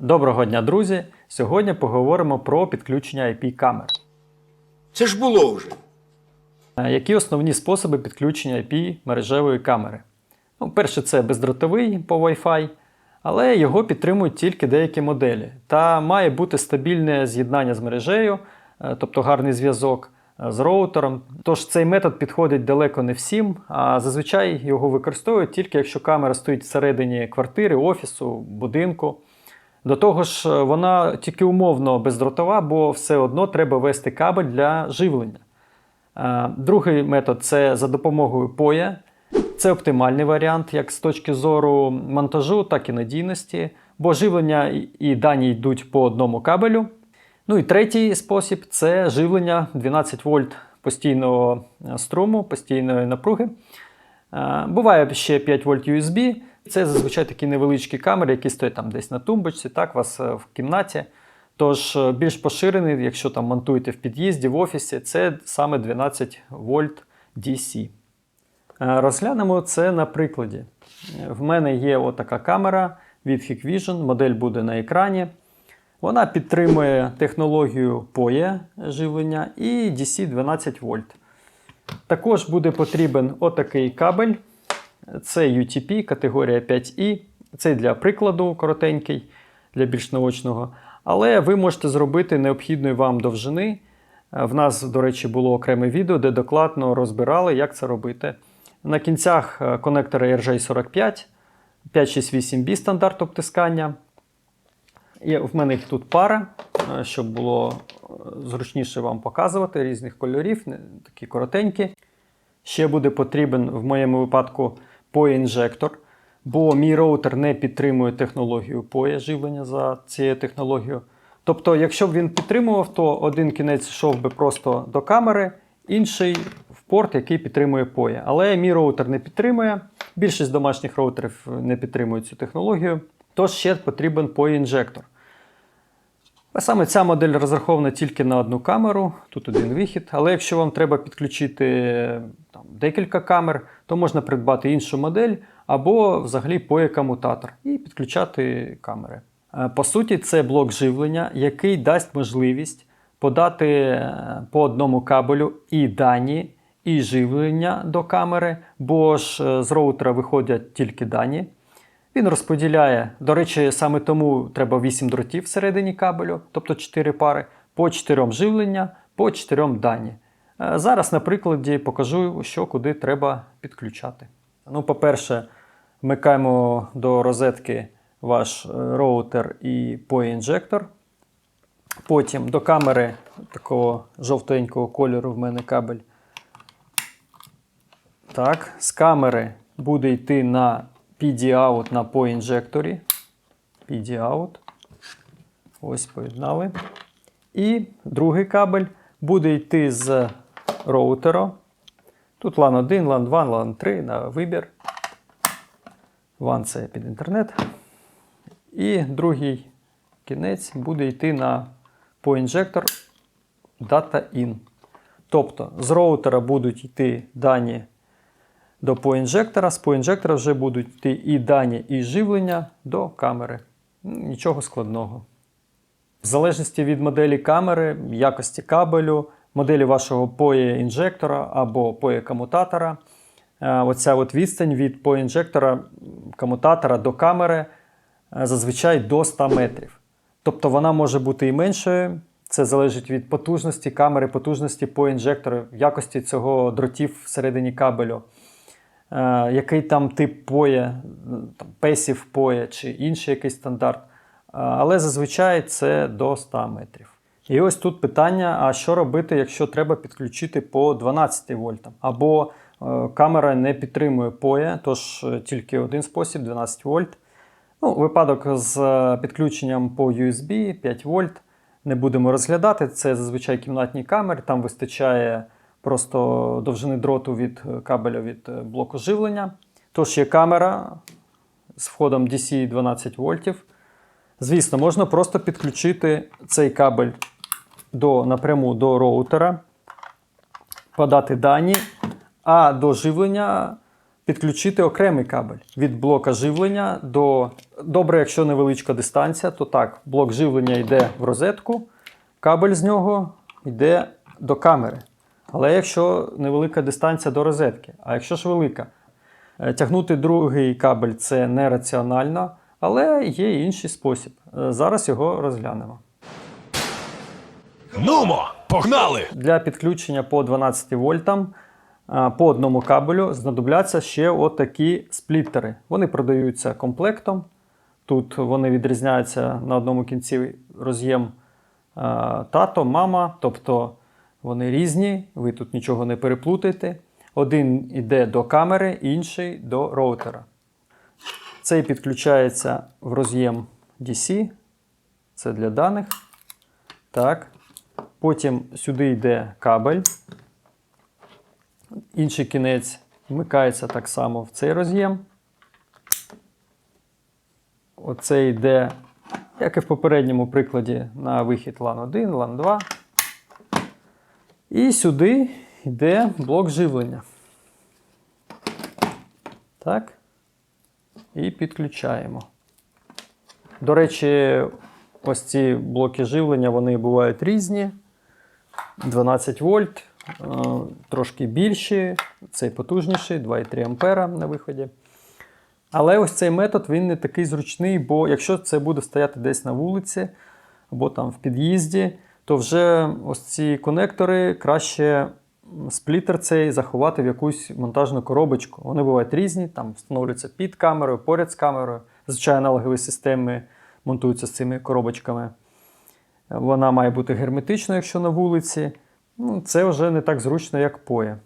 Доброго дня, друзі! Сьогодні поговоримо про підключення IP-камер. Це ж було вже. Е, Які основні способи підключення IP мережевої камери? Ну, перше, це бездротовий по Wi-Fi, але його підтримують тільки деякі моделі. Та має бути стабільне з'єднання з мережею, е, тобто гарний зв'язок е, з роутером. Тож цей метод підходить далеко не всім, а зазвичай його використовують тільки якщо камера стоїть всередині квартири, офісу, будинку. До того ж, е, вона тільки умовно бездротова, бо все одно треба вести кабель для живлення. Е, Другий метод це за допомогою POE. Це оптимальний варіант, як з точки зору монтажу, так і надійності, бо живлення і- дані йдуть по одному кабелю. Ну і третій спосіб це живлення 12 вольт постійного е, струму, постійної напруги. Буває ще 5 вольт USB. Це зазвичай такі невеличкі камери, які стоять там десь на тумбочці, так, у вас е, в кімнаті. Тож е, більш поширений, якщо там монтуєте в під'їзді, в офісі, це саме 12 вольт DC. Е, Розглянемо це на прикладі. В мене є отака камера від Hikvision, модель буде на екрані. Вона підтримує технологію POE живлення і DC 12 вольт. Також буде потрібен отакий кабель. Це UTP категорія 5i. Це для прикладу коротенький, для більш наочного. Але ви можете зробити необхідної вам довжини. В нас, до речі, було окреме відео, де докладно розбирали, як це робити. На кінцях е, конектора RJ45, 568B стандарт обтискання. Є, в мене їх тут пара, е, щоб було е, зручніше вам показувати різних кольорів, такі коротенькі. Ще буде потрібен в моєму випадку POE-інжектор, бо мій роутер не підтримує технологію POE живлення за цією технологією. Тобто, якщо б він підтримував, то один кінець йшов би просто до камери, інший в порт, який підтримує POE. Але мій роутер не підтримує. Більшість домашніх роутерів не підтримують цю технологію. Тож ще потрібен POE-інжектор. А саме ця модель розрахована тільки на одну камеру, тут один вихід. Але якщо вам треба підключити там, декілька камер, то можна придбати іншу модель або взагалі POE-комутатор і підключати камери. Е, По суті, це блок живлення, який дасть можливість подати е, по одному кабелю і дані, і живлення до камери, бо ж е, з роутера виходять тільки дані. Він розподіляє, до речі, саме тому треба 8 дротів всередині кабелю, тобто 4 пари, по 4 живлення, по 4 дані. Е, Зараз на прикладі покажу, що куди треба підключати. Ну, по-перше, вмикаємо до розетки ваш е, роутер і POE-інжектор. Потім до камери такого жовтенького кольору в мене кабель. Так, з камери буде йти на PD-out на POE-інжекторі. PD-out. Ось поєднали. І другий кабель буде йти з роутера. Тут LAN 1, LAN 2, LAN 3 на вибір. WAN це під інтернет. І другий кінець буде йти на POE-інжектор Data In. Тобто з роутера будуть йти дані до POE-інжектора, з POE-інжектора вже будуть йти і дані, і живлення до камери. Нічого складного. В залежності від моделі камери, якості кабелю, моделі вашого POE-інжектора або POE-комутатора, е, оця от відстань від POE-інжектора комутатора до камери е, зазвичай до 100 метрів. Тобто вона може бути і меншою. Це залежить від потужності камери, потужності POE-інжектора, якості цього дротів всередині кабелю. Е, який там тип POE, там, PESIF POE чи інший якийсь стандарт. Е, Але зазвичай це до 100 метрів. І ось тут питання: а що робити, якщо треба підключити по 12 вольтам? Або е, камера не підтримує POE, тож тільки один спосіб 12 вольт. Ну, випадок з підключенням по USB 5 вольт не будемо розглядати. Це зазвичай кімнатні камери, там вистачає просто довжини дроту від е, кабеля від е, блоку живлення. Тож є камера з входом DC 12 вольтів. Звісно, можна просто підключити цей кабель до, напряму до роутера, подати дані, а до живлення підключити окремий кабель від блока живлення до Добре, якщо невеличка дистанція, то так, блок живлення йде в розетку, кабель з нього йде до камери. Але якщо невелика дистанція до розетки, а якщо ж велика, е, тягнути другий кабель це нераціонально, але є інший спосіб. Е, Зараз його розглянемо. Нумо, погнали! Для підключення по 12 вольтам по одному кабелю знадобляться ще отакі спліттери. Вони продаються комплектом. Тут вони відрізняються на одному кінці роз'єм тато, мама, тобто вони різні, ви тут нічого не переплутаєте. Один йде до камери, інший до роутера. Цей підключається в роз'єм DC, це для даних. Так. Потім сюди йде кабель. Інший кінець вмикається так само в цей роз'єм. Оце йде, як і в попередньому прикладі, на вихід LAN 1, LAN 2. І сюди йде блок живлення. Так. І підключаємо. До речі, ось ці блоки живлення вони бувають різні. 12 вольт, е, трошки більші, цей потужніший, 2,3 ампера на виході. Але ось цей метод він не такий зручний, бо якщо це буде стояти десь на вулиці або там в під'їзді, то вже ось ці конектори краще сплітер цей заховати в якусь монтажну коробочку. Вони бувають різні, там встановлюються під камерою, поряд з камерою. Зазвичай аналогові системи монтуються з цими коробочками. Вона має бути герметичною, якщо на вулиці. Ну, це вже не так зручно, як поє.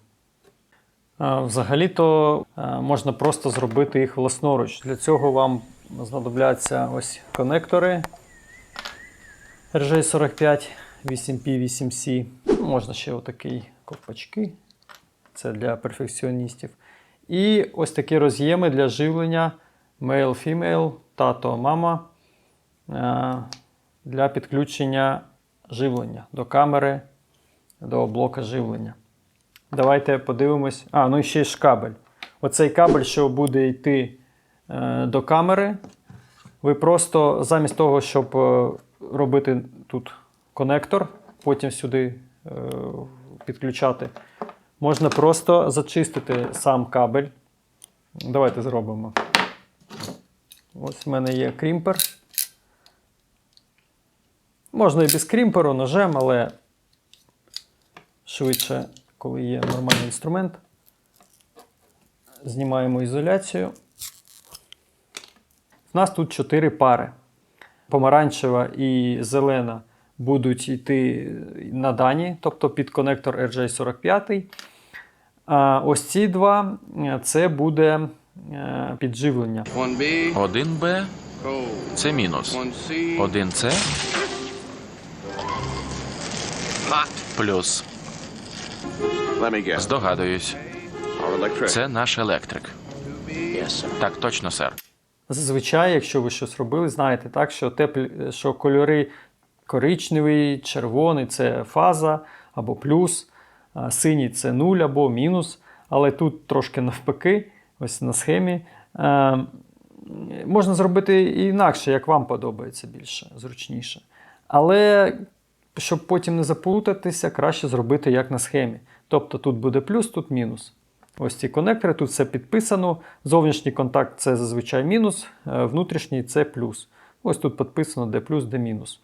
Взагалі-то е, можна просто зробити їх власноруч. Для цього вам знадобляться ось конектори RJ45 8P8C. Ну, Можна ще отакий ковпачки. Це для перфекціоністів. І ось такі роз'єми для живлення male-female, тато, мама е, для підключення живлення до камери, до блока живлення. Давайте подивимось. А, ну і ще ж кабель. Оцей кабель, що буде йти е, до камери, ви просто замість того, щоб е, робити тут конектор, потім сюди е, підключати, можна просто зачистити сам кабель. Давайте зробимо. Ось в мене є крімпер. Можна і без крімперу, ножем, але швидше, коли є нормальний інструмент. Знімаємо ізоляцію. У нас тут 4 пари. Помаранчева і зелена будуть йти на дані, тобто під конектор RJ45. А ось ці два це буде е, підживлення. 1B, 1Б це мінус. 1C, 1С плюс. Здогадуюсь, це наш електрик. Yes. Так точно, сер. Зазвичай, якщо ви щось робили, знаєте, так, що, теплі, що кольори коричневий, червоний це фаза або плюс, синій це нуль або мінус. Але тут трошки навпаки, ось на схемі. Можна зробити інакше, як вам подобається більше, зручніше. Але щоб потім не заплутатися, краще зробити як на схемі. Тобто тут буде плюс, тут мінус. Ось ці конектори, тут все підписано. Зовнішній контакт це зазвичай мінус, е, внутрішній це плюс. Ось тут підписано де плюс, де мінус.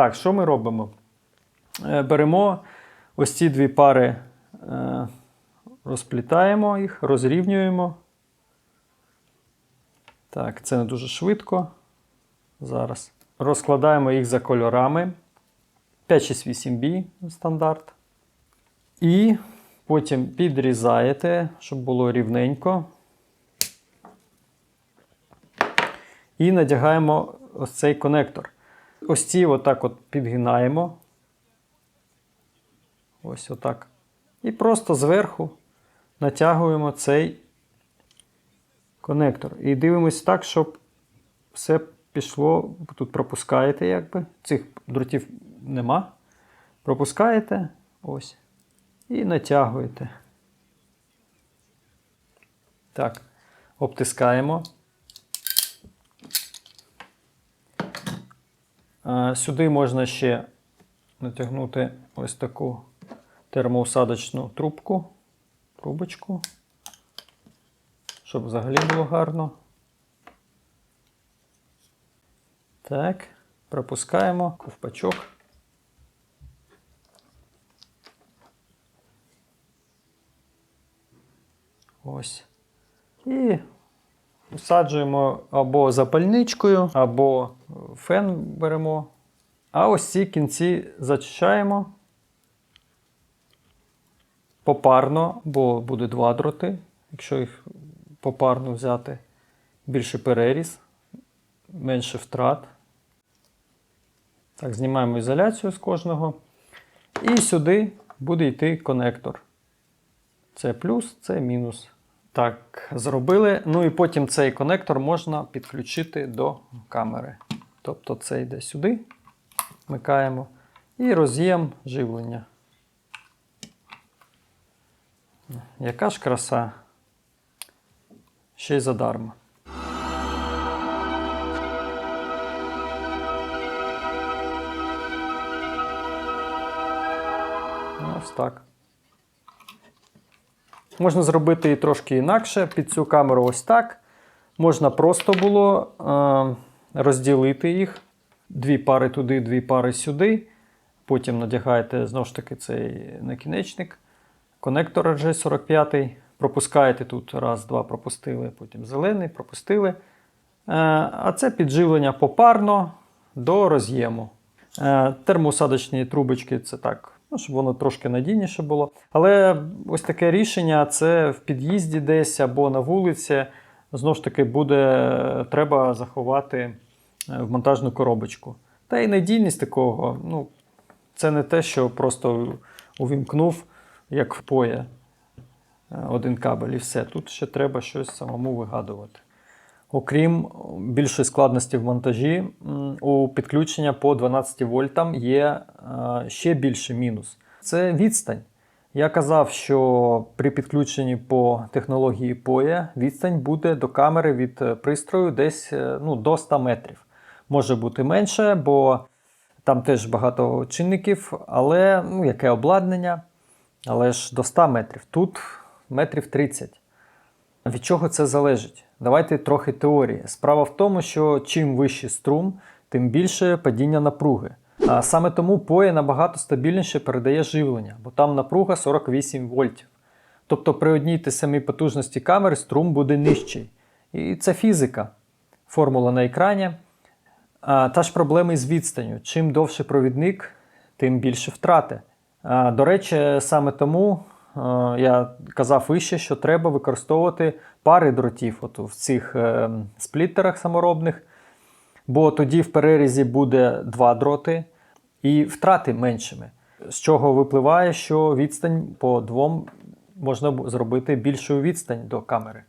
Так, що ми робимо? Е, Беремо ось ці дві пари, е, розплітаємо їх, розрівнюємо. Так, це не дуже швидко. Зараз. Розкладаємо їх за кольорами. 568B стандарт. І потім підрізаєте, щоб було рівненько. І надягаємо ось цей конектор. Ось ці отак от підгинаємо. Ось отак. І просто зверху натягуємо цей конектор. І дивимось так, щоб все пішло. Тут пропускаєте, якби. Цих дротів нема. Пропускаєте ось. І натягуєте. Так. Обтискаємо. Сюди можна ще натягнути ось таку термоусадочну трубку, трубочку, щоб взагалі було гарно. Так, пропускаємо ковпачок. Ось. І Усаджуємо або запальничкою, або фен беремо. А ось ці кінці зачищаємо попарно, бо буде два дроти, якщо їх попарно взяти. Більше переріз, менше втрат. Так, знімаємо ізоляцію з кожного. І сюди буде йти конектор. Це плюс, це мінус. Так, зробили. Ну і потім цей конектор можна підключити до камери. Тобто це йде сюди, вмикаємо, і роз'єм живлення. Яка ж краса? Ще й задарма. Ось так. Можна зробити і трошки інакше. Під цю камеру ось так. Можна просто було е, розділити їх. Дві пари туди, дві пари сюди. Потім надягаєте знову ж таки цей накінечник. Конектор RJ45. Пропускаєте тут раз, два пропустили, потім зелений, пропустили. Е, а це підживлення попарно до роз'єму. Е, термоусадочні трубочки це так, ну, щоб воно трошки надійніше було. Але ось таке рішення це в під'їзді десь або на вулиці. Знову ж таки, буде треба заховати е, в монтажну коробочку. Та й надійність такого, ну, це не те, що просто увімкнув, як в поє е, один кабель і все. Тут ще треба щось самому вигадувати. Окрім більшої складності в монтажі, у підключення по 12 вольтам є е, ще більший мінус. Це відстань. Я казав, що при підключенні по технології POE відстань буде до камери від е, пристрою десь е, ну, до 100 метрів. Може бути менше, бо там теж багато чинників, але ну, яке обладнання, але ж до 100 метрів. Тут метрів 30. Від чого це залежить? Давайте трохи теорії. Справа в тому, що чим вищий струм, тим більше падіння напруги. А саме тому POE набагато стабільніше передає живлення, бо там напруга 48 вольтів. Тобто при одній те самій потужності камери струм буде нижчий. І це фізика. Формула на екрані. А, та ж проблема із відстанню. Чим довший провідник, тим більше втрати. А, до речі, саме тому я казав вище, що треба використовувати пари дротів от в цих е, спліттерах саморобних, бо тоді в перерізі буде два дроти і втрати меншими. З чого випливає, що відстань по двом можна зробити більшою відстань до камери.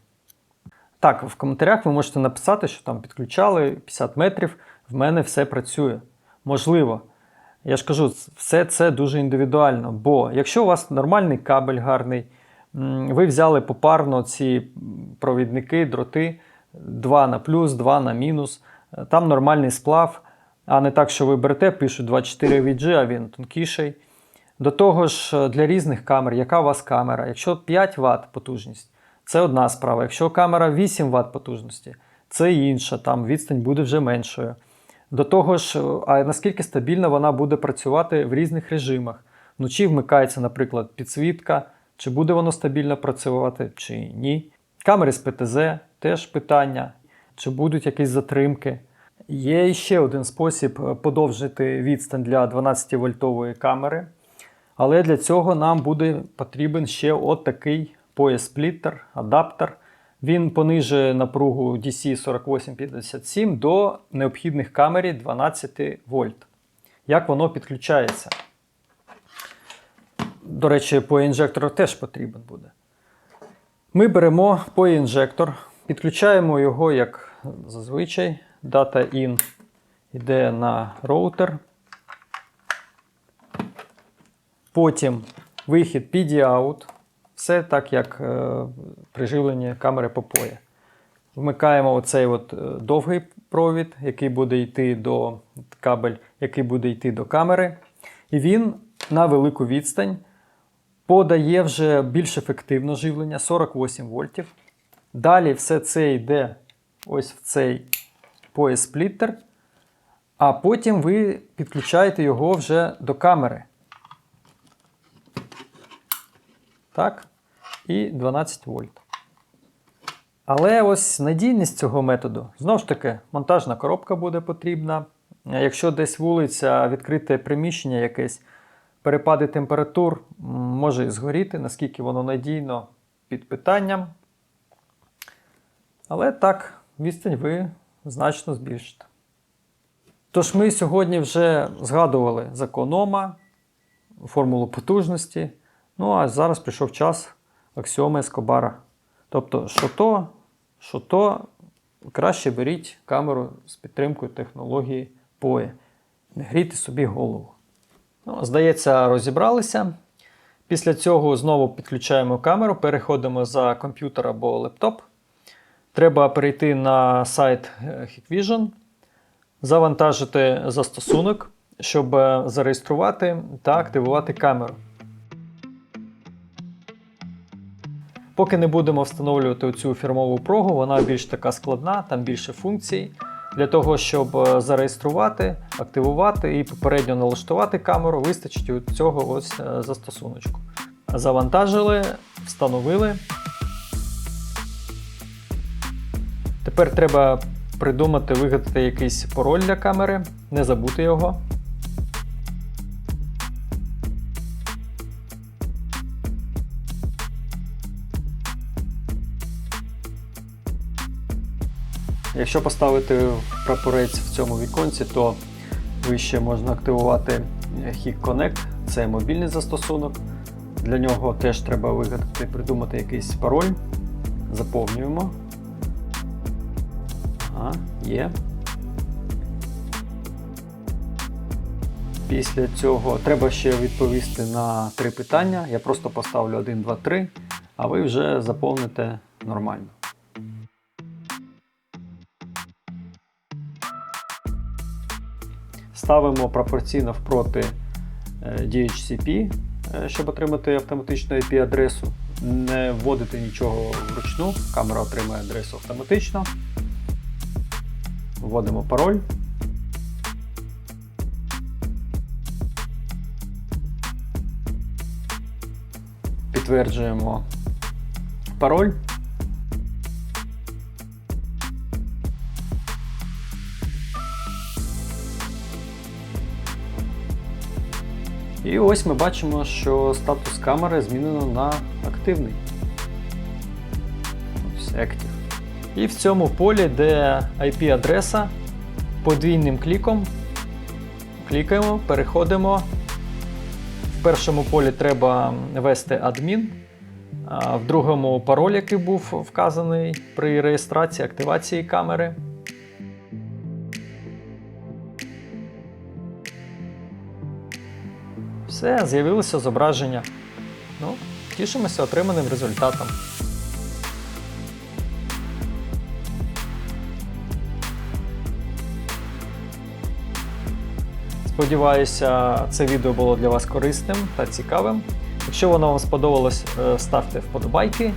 Так, в коментарях ви можете написати, що там підключали 50 метрів, в мене все працює. Можливо. Я ж кажу, все це дуже індивідуально. Бо якщо у вас нормальний кабель гарний, ви взяли попарно ці провідники, дроти 2 на плюс, 2 на мінус, е, там нормальний сплав, а не так, що ви берете, пишуть 24 VG, а він тонкіший. До того ж, е, для різних камер, яка у вас камера? Якщо 5 Вт потужність, це одна справа. Якщо камера 8 Вт потужності, це інша, там відстань буде вже меншою. До того ж, е, а наскільки стабільно вона буде працювати в різних режимах? Вночі вмикається, наприклад, підсвітка, чи буде воно стабільно працювати, чи ні. Камери з ПТЗ теж питання, чи будуть якісь затримки. Є ще один спосіб е, подовжити відстань для 12-вольтової камери. Але для цього нам буде потрібен ще от такий пояс-спліттер, адаптер. Він понижує напругу DC 4857 до необхідних камері 12 вольт. Як воно підключається? До речі, поінжектор теж потрібен буде. Ми беремо поінжектор, підключаємо його, як зазвичай. Data in йде на роутер. Потім вихід PD-out. Все так, як е, при камери по POE. Вмикаємо оцей от е, довгий провід, який буде йти до кабель, який буде йти до камери. І він на велику відстань подає вже більш ефективно живлення 48 вольтів. Далі все це йде ось в цей пояс спліттер, а потім ви підключаєте його вже до камери. Так, і 12 вольт. Але ось надійність цього методу, знову ж таки, монтажна коробка буде потрібна. Якщо десь вулиця, відкрите приміщення якесь, перепади температур може і згоріти, наскільки воно надійно під питанням. Але так, відстань ви значно збільшите. Тож ми сьогодні вже згадували закон Ома, формулу потужності. Ну а зараз прийшов час аксіоми Ескобара. Тобто, що то, що то, краще беріть камеру з підтримкою технології POE. Не грійте собі голову. Ну, здається, розібралися. Після цього знову підключаємо камеру, переходимо за комп'ютер або лептоп. Треба перейти на сайт е, Hikvision, завантажити застосунок, щоб е, зареєструвати та активувати камеру. Поки не будемо встановлювати цю фірмову прогу, вона більш така складна, там більше функцій. Для того, щоб е, зареєструвати, активувати і попередньо налаштувати камеру, вистачить цього ось е, застосуночку. Завантажили, встановили. Тепер треба придумати, вигадати якийсь пароль для камери, не забути його. Якщо поставити прапорець в цьому віконці, то вище можна активувати Hik Connect, це мобільний застосунок. Для нього теж треба вигадати, придумати якийсь пароль. Заповнюємо. Ага, є. Після цього треба ще відповісти на три питання. Я просто поставлю 1, 2, 3, а ви вже заповните нормально. Ставимо пропорційно впроти е, DHCP, е, щоб отримати автоматичну IP-адресу. Не вводити нічого вручну, камера отримає адресу автоматично. Вводимо пароль. Підтверджуємо пароль. І ось ми бачимо, що статус камери змінено на активний. Ось Active. І в цьому полі, де IP-адреса, подвійним кліком клікаємо, переходимо. В першому полі треба ввести адмін, а в другому пароль, який був вказаний при реєстрації, активації камери. Все, з'явилося зображення. Ну, тішимося отриманим результатом. Сподіваюся, це відео було для вас корисним та цікавим. Якщо воно вам сподобалось, е, ставте вподобайки.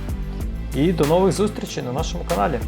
І до нових зустрічей на нашому каналі.